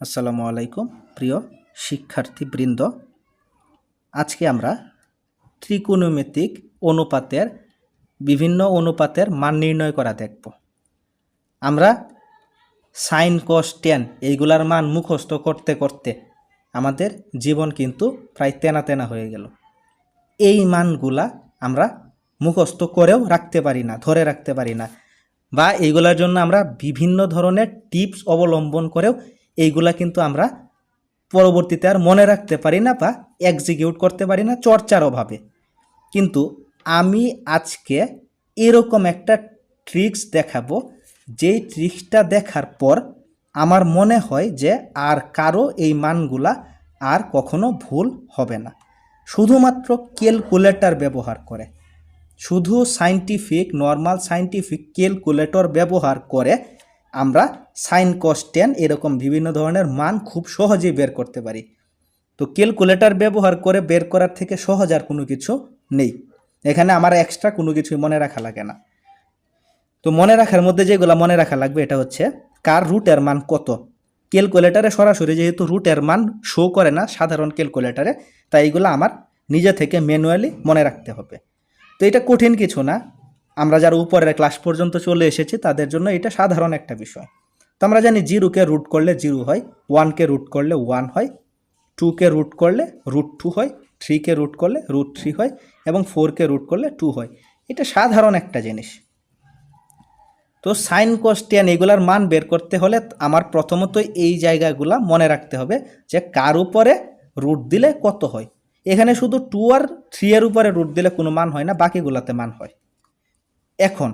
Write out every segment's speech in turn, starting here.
আসসালামু আলাইকুম, প্রিয় শিক্ষার্থীবৃন্দ। আজকে আমরা ত্রিকোণমিতিক অনুপাতের, বিভিন্ন অনুপাতের মান নির্ণয় করা দেখব। আমরা সাইন কস টেন এইগুলার মান মুখস্থ করতে করতে আমাদের জীবন কিন্তু প্রায় তেনা তেনা হয়ে গেল। এই মানগুলা আমরা মুখস্থ করেও রাখতে পারি না, ধরে রাখতে পারি না। বা এইগুলার জন্য আমরা বিভিন্ন ধরনের টিপস অবলম্বন করেও এইগুলা কিন্তু আমরা পরবর্তীতে আর মনে রাখতে পারি না বা এক্সিকিউট করতে পারি না চর্চার অভাবে। কিন্তু আমি আজকে এরকম একটা ট্রিক্স দেখাবো, যেই ট্রিক্সটা দেখার পর আমার মনে হয় যে আর কারও এই মানগুলা আর কখনো ভুল হবে না। শুধুমাত্র ক্যালকুলেটর ব্যবহার করে। শুধু সাইন্টিফিক নর্মাল সাইন্টিফিক ক্যালকুলেটর ব্যবহার করে আমরা সাইন কস টেন এরকম বিভিন্ন ধরনের মান খুব সহজেই বের করতে পারি। তো ক্যালকুলেটর ব্যবহার করে বের করার থেকে সহজ আর কোনো কিছু নেই। এখানে আমার এক্সট্রা কোনো কিছুই মনে রাখা লাগে না। তো মনে রাখার মধ্যে যেগুলো মনে রাখা লাগবে এটা হচ্ছে কার রুটের মান কত? ক্যালকুলেটারে সরাসরি যেহেতু রুটের মান শো করে না সাধারণ ক্যালকুলেটারে, তাই এগুলো আমার নিজে থেকে ম্যানুয়ালি মনে রাখতে হবে। তো এটা কঠিন কিছু না। আমরা যারা উপরের ক্লাস পর্যন্ত চলে এসেছি, তাদের জন্য এটা সাধারণ একটা বিষয়। তো আমরা জানি জিরোকে রুট করলে জিরো হয় ওয়ানকে রুট করলে ওয়ান হয় টুকে রুট করলে রুট টু হয় থ্রিকে রুট করলে রুট থ্রি হয়, এবং ফোরকে রুট করলে টু হয়। এটা সাধারণ একটা জিনিস। তো সাইন কোশ্চেন এগুলার মান বের করতে হলে আমার প্রথমত এই জায়গাগুলা মনে রাখতে হবে যে কার উপরে রুট দিলে কত হয়। এখানে শুধু টু আর থ্রি এর উপরে রুট দিলে কোনো মান হয় না, বাকিগুলাতে মান হয়। এখন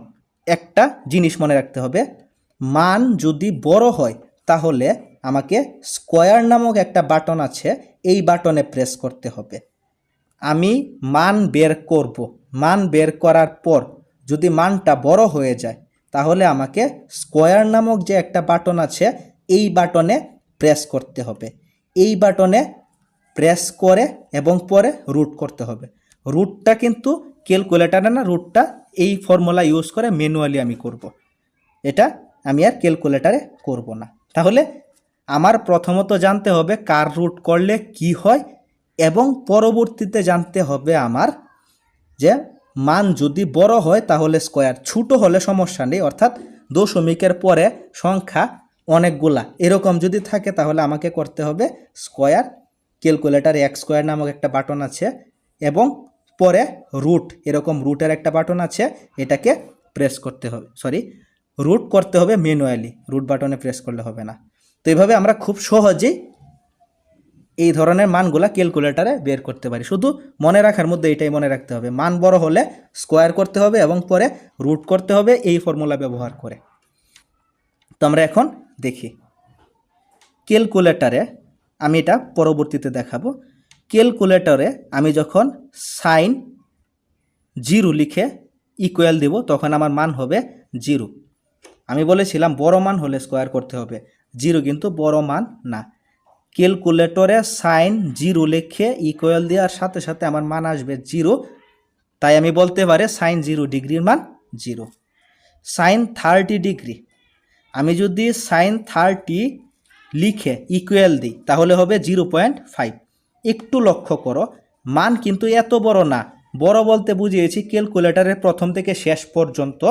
একটা জিনিস মনে রাখতে হবে। মান যদি বড় হয়, তাহলে আমাকে স্কোয়ার নামক একটা বাটন আছে, এই বাটনে প্রেস করতে হবে। আমি মান বের করব। মান বের করার পর যদি মানটা বড় হয়ে যায়, তাহলে আমাকে স্কোয়ার নামক যে একটা বাটন আছে, এই বাটনে প্রেস করতে হবে। এই বাটনে প্রেস করে এবং পরে রুট করতে হবে। রুটটা কিন্তু ক্যালকুলেটারে না রুটটা এই ফর্মুলা ইউজ করে ম্যানুয়ালি আমি করব। এটা আমি আর ক্যালকুলেটারে করব না তাহলে আমার প্রথমত জানতে হবে কার রুট করলে কি হয় এবং পরবর্তীতে জানতে হবে আমার যে মান যদি বড় হয় তাহলে স্কোয়ার, ছোট হলে সমস্যা নেই, অর্থাৎ দশমিকের পরে সংখ্যা অনেকগুলা এরকম যদি থাকে তাহলে আমাকে করতে হবে স্কোয়ার, ক্যালকুলেটার এক স্কোয়ার নামক একটা বাটন আছে এবং পরে রুট এরকম রুটের একটা বাটন আছে, এটাকে প্রেস করতে হবে সরি রুট করতে হবে ম্যানুয়ালি রুট বাটনে প্রেস করলে হবে না। তো এইভাবে আমরা খুব সহজেই এই ধরনের মানগুলা ক্যালকুলেটারে বের করতে পারি। শুধু মনে রাখার মধ্যে এটাই মনে রাখতে হবে, মান বড় হলে স্কোয়ার করতে হবে এবং পরে রুট করতে হবে এই ফর্মুলা ব্যবহার করে। তো আমরা এখন দেখি। ক্যালকুলেটারে আমি এটা পরবর্তীতে দেখাবো। ক্যালকুলেটরে আমি যখন সাইন জিরো লিখে ইকুয়াল দিব, তখন আমার মান হবে জিরো আমি বলেছিলাম বড় মান হলে স্কোয়ার করতে হবে। জিরো কিন্তু বড় মান না। ক্যালকুলেটরে সাইন জিরো লিখে ইকুয়াল দেওয়ার সাথে সাথে আমার মান আসবে জিরো তাই আমি বলতে পারি সাইন জিরো ডিগ্রির মান জিরো সাইন থার্টি ডিগ্রি। আমি যদি সাইন থার্টি লিখে ইকুয়াল দিই, তাহলে হবে জিরো পয়েন্ট ফাইভ একটু লক্ষ্য করো। মান কিন্তু এত বড় না। বড় বলতে বুঝিয়েছি ক্যালকুলেটারের প্রথম থেকে শেষ পর্যন্ত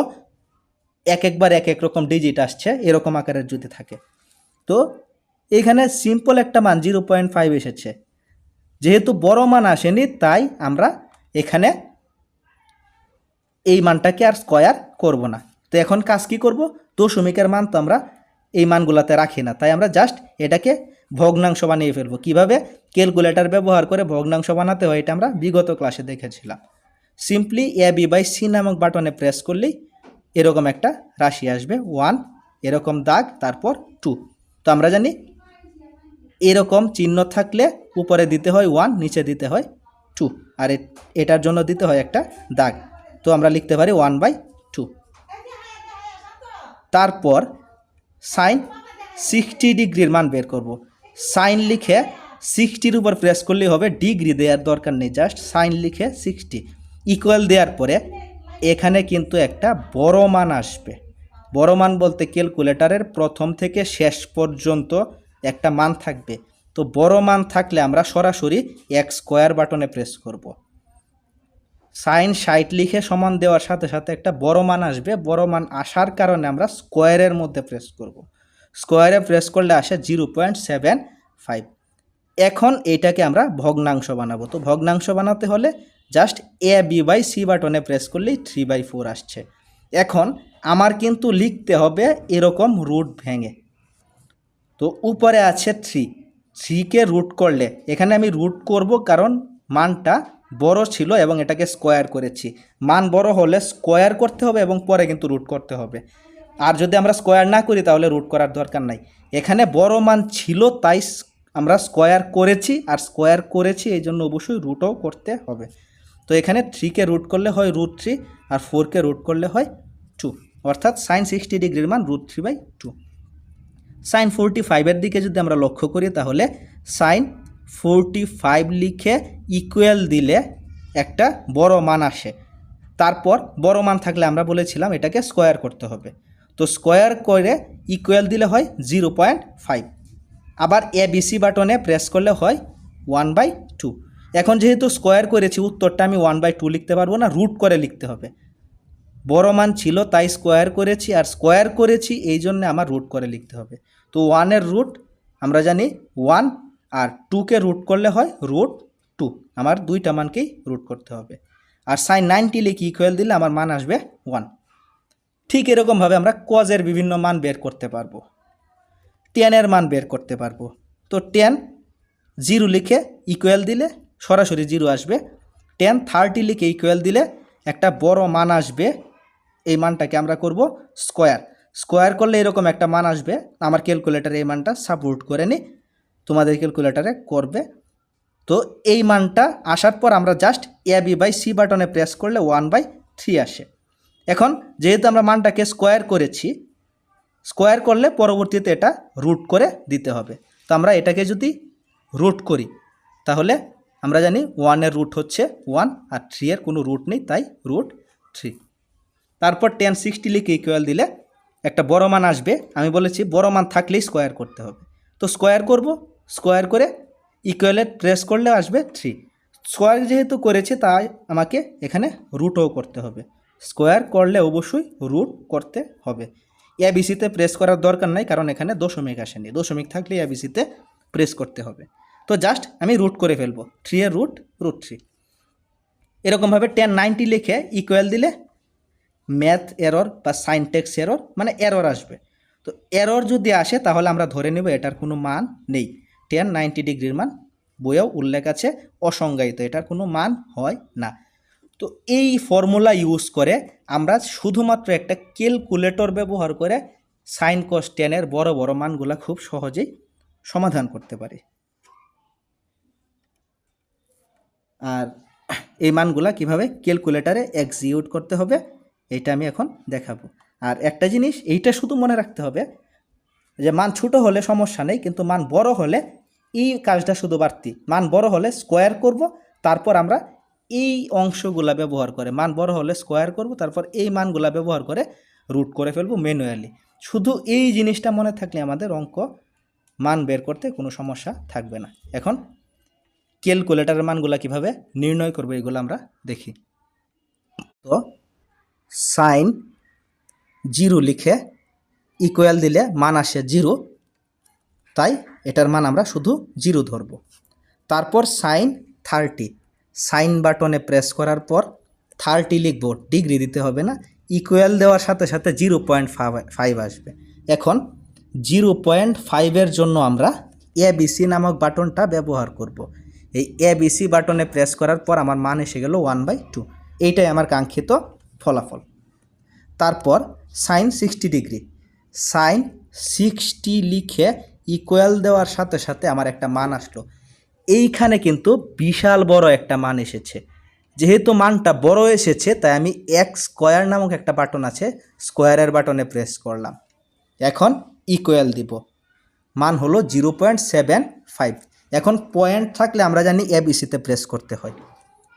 এক একবার এক এক রকম ডিজিট আসছে, এরকম আকারের যদি থাকে। তো এখানে সিম্পল একটা মান জিরো পয়েন্ট ফাইভ এসেছে। যেহেতু বড় মান আসেনি, তাই আমরা এখানে এই মানটাকে আর স্কোয়ার করব না। তো এখন কাজ কি করব? দশমিকের মান তো আমরা এই মানগুলোতে রাখি না। তাই আমরা জাস্ট এটাকে ভগ্নাংশ বানিয়ে ফেলব। কীভাবে? ক্যালকুলেটর ব্যবহার করে ভগ্নাংশ বানাতে হয়, এটা আমরা বিগত ক্লাসে দেখেছিলাম। Simply A B by C নামক বাটনে প্রেস করলেই এরকম একটা রাশি আসবে। ওয়ান এরকম দাগ, তারপর টু তো আমরা জানি এরকম চিহ্ন থাকলে উপরে দিতে হয় ওয়ান নিচে দিতে হয় টু আর এটার জন্য দিতে হয় একটা দাগ। তো আমরা লিখতে পারি ওয়ান বাই টু তারপর সাইন সিক্সটি ডিগ্রির মান বের করব। সাইন লিখে সিক্সটির উপর প্রেস করলেই হবে, ডিগ্রি দেওয়ার দরকার নেই জাস্ট সাইন লিখে সিক্সটি ইকুয়াল দেওয়ার পরে এখানে কিন্তু একটা বড় মান আসবে। বড় মান বলতে ক্যালকুলেটারের প্রথম থেকে শেষ পর্যন্ত একটা মান থাকবে। তো বড় মান থাকলে আমরা সরাসরি এক স্কোয়ার বাটনে প্রেস করব। সাইন ষাট লিখে সমান দেওয়ার সাথে সাথে একটা বড় মান আসবে। বড় মান আসার কারণে আমরা স্কোয়ারের মধ্যে প্রেস করব। স্কোয়ারে প্রেস করলে আসে জিরো পয়েন্ট সেভেন ফাইভ এখন এটাকে আমরা ভগ্নাংশ বানাবো। তো ভগ্নাংশ বানাতে হলে just A B by C বাটনে প্রেস করলেই থ্রি বাই ফোর আসছে। এখন আমার কিন্তু লিখতে হবে এরকম রুট ভেঙে। তো উপরে আছে থ্রি থ্রিকে রুট করলে, এখানে আমি রুট করব কারণ মানটা বড় ছিল এবং এটাকে স্কোয়ার করেছি। মান বড় হলে স্কোয়ার করতে হবে এবং পরে কিন্তু রুট করতে হবে। আর যদি আমরা স্কোয়ার না করি তাহলে রুট করার দরকার নাই। এখানে বড় মান ছিল তাই আমরা স্কোয়ার করেছি আর স্কোয়ার করেছি এই জন্য অবশ্যই রুটও করতে হবে। তো এখানে থ্রিকে রুট করলে হয় রুট থ্রি আর ফোরকে রুট করলে হয় টু অর্থাৎ সাইন সিক্সটি ডিগ্রির মান root three by two sine forty ফাইভের দিকে যদি আমরা লক্ষ্য করি তাহলে সাইন ফোরটি ফাইভ লিখে ইকুয়াল দিলে একটা বড় মান আসে। তারপর বড় মান থাকলে আমরা বলেছিলাম এটাকে স্কোয়ার করতে হবে। তো স্কোয়ার করে ইকুয়াল দিলে হয় জিরো পয়েন্ট ফাইভ আবার এ বিসি বাটনে প্রেস করলে হয় ওয়ান বাই টু এখন যেহেতু স্কোয়ার করেছি, উত্তরটা আমি ওয়ান বাই টু লিখতে পারব না রুট করে লিখতে হবে। বড় মান ছিল, তাই স্কোয়ার করেছি, আর স্কোয়ার করেছি, এই জন্য আমার রুট করে লিখতে হবে। তো ওয়ানের রুট আমরা জানি ওয়ান আর টুকে রুট করলে হয় রুট টু আমার দুইটা মানকেই রুট করতে হবে। আর সাইন নাইনটি লিখে ইকুয়াল দিলে আমার মান আসবে ওয়ান ঠিক এরকমভাবে আমরা কজের বিভিন্ন মান বের করতে পারব। টেনের মান বের করতে পারব। তো টেন জিরো লিখে ইকুয়াল দিলে সরাসরি জিরো আসবে। টেন থার্টি লিখে ইকুয়াল দিলে একটা বড় মান আসবে। এই মানটাকে আমরা করব স্কোয়ার স্কোয়ার করলে এরকম একটা মান আসবে। আমার ক্যালকুলেটারে এই মানটা সাপোর্ট করে নি। তোমাদের ক্যালকুলেটারে করবে। তো এই মানটা আসার পর আমরা just A B by C বাটনে প্রেস করলে ওয়ান বাই থ্রি আসে। এখন যেহেতু আমরা মানটাকে স্কোয়ার করেছি স্কোয়ার করলে পরবর্তীতে এটা রুট করে দিতে হবে। তো আমরা এটাকে যদি রুট করি, তাহলে আমরা জানি ওয়ানের রুট হচ্ছে ওয়ান আর থ্রি এর কোনো রুট নেই, তাই রুট থ্রি তারপর টেন সিক্সটি লিখে ইকুয়াল দিলে একটা বড় মান আসবে। আমি বলেছি বড় মান থাকলেই স্কোয়ার করতে হবে। তো স্কোয়ার করব স্কোয়ার করে ইকুয়ালে প্রেস করলে আসবে থ্রি স্কোয়ার যেহেতু করেছি, তাই আমাকে এখানে রুটও করতে হবে। স্কোয়ার করলে অবশ্যই রুট করতে হবে। এবিসিতে প্রেস করার দরকার নাই, কারণ এখানে দশমিক আসেনি। দশমিক থাকলে এবিসিতে প্রেস করতে হবে। তো জাস্ট আমি রুট করে ফেলব। থ্রি এর রুট রুট থ্রি এরকমভাবে টেন নাইনটি লিখে ইকুয়াল দিলে ম্যাথ এরর বা সাইনটেক্স এরর মানে এরর আসবে। তো এরর যদি আসে, তাহলে আমরা ধরে নেব এটার কোনো মান নেই। টেন নাইনটি ডিগ্রির মান বইয়েও উল্লেখ আছে, অসংজ্ঞায়িত। এটার কোনো মান হয় না। তো এই ফর্মুলা ইউজ করে আমরা শুধুমাত্র একটা ক্যালকুলেটর ব্যবহার করে সাইন কস টেনের বড় বড় মানগুলা খুব সহজেই সমাধান করতে পারি। আর এই মানগুলা কীভাবে ক্যালকুলেটারে এক্সিকিউট করতে হবে এটা আমি এখন দেখাবো। আর একটা জিনিস, এইটা শুধু মনে রাখতে হবে যে মান ছোট হলে সমস্যা নেই, কিন্তু মান বড় হলে এই কাজটা শুধু বাড়তি। মান বড় হলে স্কোয়ার করব, তারপর আমরা এই অংশগুলা ব্যবহার করে, মান বড় হলে স্কোয়ার করব, তারপর এই মানগুলা ব্যবহার করে রুট করে ফেলব ম্যানুয়ালি শুধু এই জিনিসটা মনে থাকলে আমাদের অঙ্ক মান বের করতে কোনো সমস্যা থাকবে না। এখন ক্যালকুলেটারের মানগুলা কীভাবে নির্ণয় করব এগুলো আমরা দেখি। তো সাইন জিরো লিখে ইকুয়াল দিলে মান আসে জিরো তাই এটার মান আমরা শুধু জিরো ধরব। তারপর সাইন থার্টি। সাইন বাটনে প্রেস করার পর থার্টি লিখব, ডিগ্রি দিতে হবে না, ইকুয়াল দেওয়ার সাথে সাথে জিরো পয়েন্ট ফাইভ আসবে। এখন জিরো পয়েন্ট ফাইভের জন্য আমরা এবিসি নামক বাটনটা ব্যবহার করব। এই এবিসি বাটনে প্রেস করার পর আমার মান এসে গেল ওয়ান বাই টু। এইটাই আমার কাঙ্ক্ষিত ফলাফল। তারপর sine sixty degree. Sine sixty লিখে ইকুয়াল দেওয়ার সাথে সাথে আমার একটা মান আসলো। এইখানে কিন্তু বিশাল বড় একটা মান এসেছে। যেহেতু মানটা বড় এসেছে, তাই আমি এক স্কোয়ার নামক একটা বাটন আছে স্কোয়ারের বাটনে প্রেস করলাম। এখন ইকুয়াল দিব। মান হলো জিরো পয়েন্ট সেভেন ফাইভ এখন পয়েন্ট থাকলে আমরা জানি এবিসিতে প্রেস করতে হয়।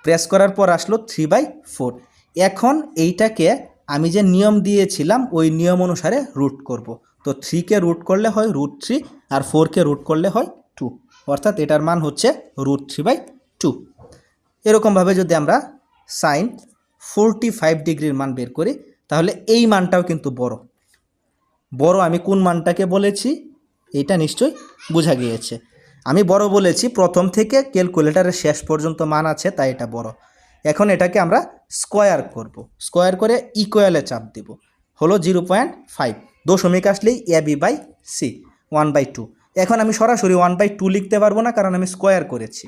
প্রেস করার পর আসলো থ্রি বাই ফোর এখন এইটাকে আমি যে নিয়ম দিয়েছিলাম, ওই নিয়ম অনুসারে রুট করব। তো থ্রিকে রুট করলে হয় রুট থ্রি আর ফোরকে রুট করলে হয় টু অর্থাৎ এটার মান হচ্ছে রুট থ্রি বাই টু এরকমভাবে যদি আমরা সাইন ফোরটি ফাইভ ডিগ্রির মান বের করি, তাহলে এই মানটাও কিন্তু বড়। বড় আমি কোন মানটাকে বলেছি? এটা নিশ্চয়ই বোঝা গিয়েছে। আমি বড় বলেছি, প্রথম থেকে ক্যালকুলেটারের শেষ পর্যন্ত মান আছে, তাই এটা বড়। এখন এটাকে আমরা স্কোয়ার করব। স্কোয়ার করে ইকুয়ালে চাপ দেব। হলো জিরো পয়েন্ট ফাইভ দশমিক আসলেই A B by C one by two এখন আমি সরাসরি ওয়ান বাই টু লিখতে পারব না, কারণ আমি স্কোয়ার করেছি।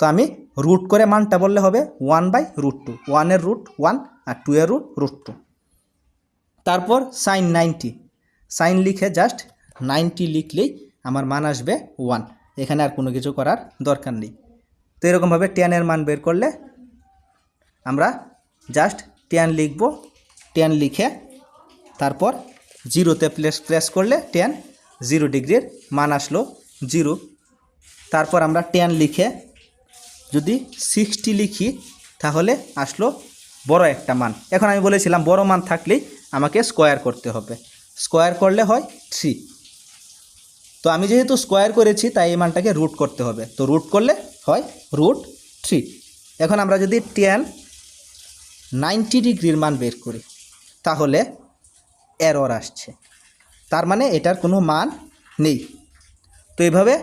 তো আমি রুট করে মানটা বললে হবে ওয়ান বাই রুট টু ওয়ানের রুট ওয়ান আর টু এর রুট রুট টু তারপর সাইন নাইনটি সাইন লিখে জাস্ট নাইনটি লিখলেই আমার মান আসবে ওয়ান এখানে আর কোনো কিছু করার দরকার নেই। তো এরকমভাবে টেনের মান বের করলে আমরা জাস্ট টেন লিখব। টেন লিখে তারপর জিরোতে প্লেস প্রেস করলে টেন জিরো ডিগ্রির মান আসলো জিরো। তারপর আমরা টেন লিখে যদি সিক্সটি লিখি, তাহলে আসলো বড় একটা মান। এখন আমি বলেছিলাম বড় মান থাকলেই আমাকে স্কোয়ার করতে হবে। স্কোয়ার করলে হয় থ্রি তো আমি যেহেতু স্কোয়ার করেছি, তাই এই মানটাকে রুট করতে হবে। তো রুট করলে হয় রুট থ্রি এখন আমরা যদি টেন নাইনটি ডিগ্রির মান বের করি, তাহলে এরর আসছে। তার মানে এটার কোনো মান নেই। তো এইভাবে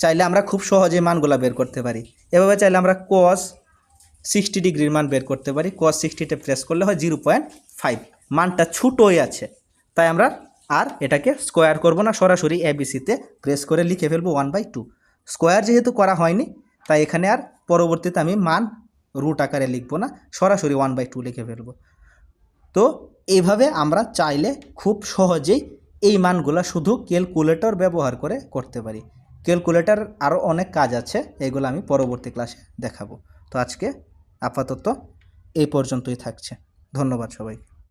চাইলে আমরা খুব সহজে মানগুলো বের করতে পারি। এভাবে চাইলে আমরা কস সিক্সটি ডিগ্রির মান বের করতে পারি। কস সিক্সটিতে প্রেস করলে হয় জিরো পয়েন্ট ফাইভ মানটা ছোটোই আছে। তাই আমরা আর এটাকে স্কোয়ার করব না। সরাসরি এবিসিতে প্রেস করে লিখে ফেলব ওয়ান বাই টু স্কোয়ার যেহেতু করা হয়নি, তাই এখানে আর পরবর্তীতে আমি মান রুট আকারে লিখব না। সরাসরি ওয়ান বাই টু লিখে ফেলব। তো এইভাবে আমরা চাইলে খুব সহজেই এই মানগুলো শুধু ক্যালকুলেটর ব্যবহার করে করতে পারি। ক্যালকুলেটর আরও অনেক কাজ আছে, এগুলো আমি পরবর্তী ক্লাসে দেখাবো। তো আজকে আপাতত এই পর্যন্তই থাকছে। ধন্যবাদ সবাইকে।